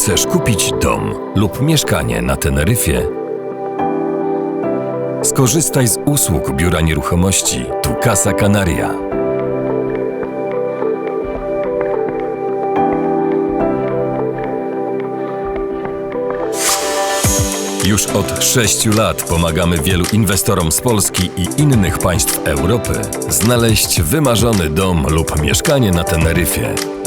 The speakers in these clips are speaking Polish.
Chcesz kupić dom lub mieszkanie na Teneryfie? Skorzystaj z usług Biura Nieruchomości Tu Casa Canaria. Już od 6 lat pomagamy wielu inwestorom z Polski i innych państw Europy znaleźć wymarzony dom lub mieszkanie na Teneryfie.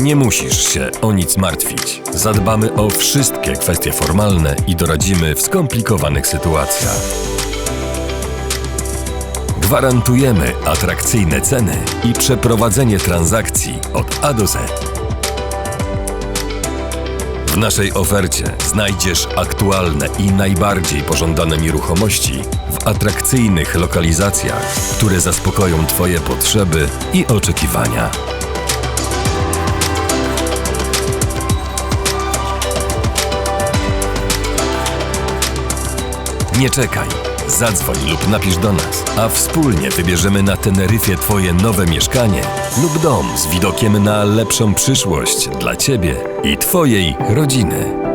Nie musisz się o nic martwić. Zadbamy o wszystkie kwestie formalne i doradzimy w skomplikowanych sytuacjach. Gwarantujemy atrakcyjne ceny i przeprowadzenie transakcji od A do Z. W naszej ofercie znajdziesz aktualne i najbardziej pożądane nieruchomości w atrakcyjnych lokalizacjach, które zaspokoją Twoje potrzeby i oczekiwania. Nie czekaj. Zadzwoń lub napisz do nas, a wspólnie wybierzemy na Teneryfie Twoje nowe mieszkanie lub dom z widokiem na lepszą przyszłość dla Ciebie i Twojej rodziny.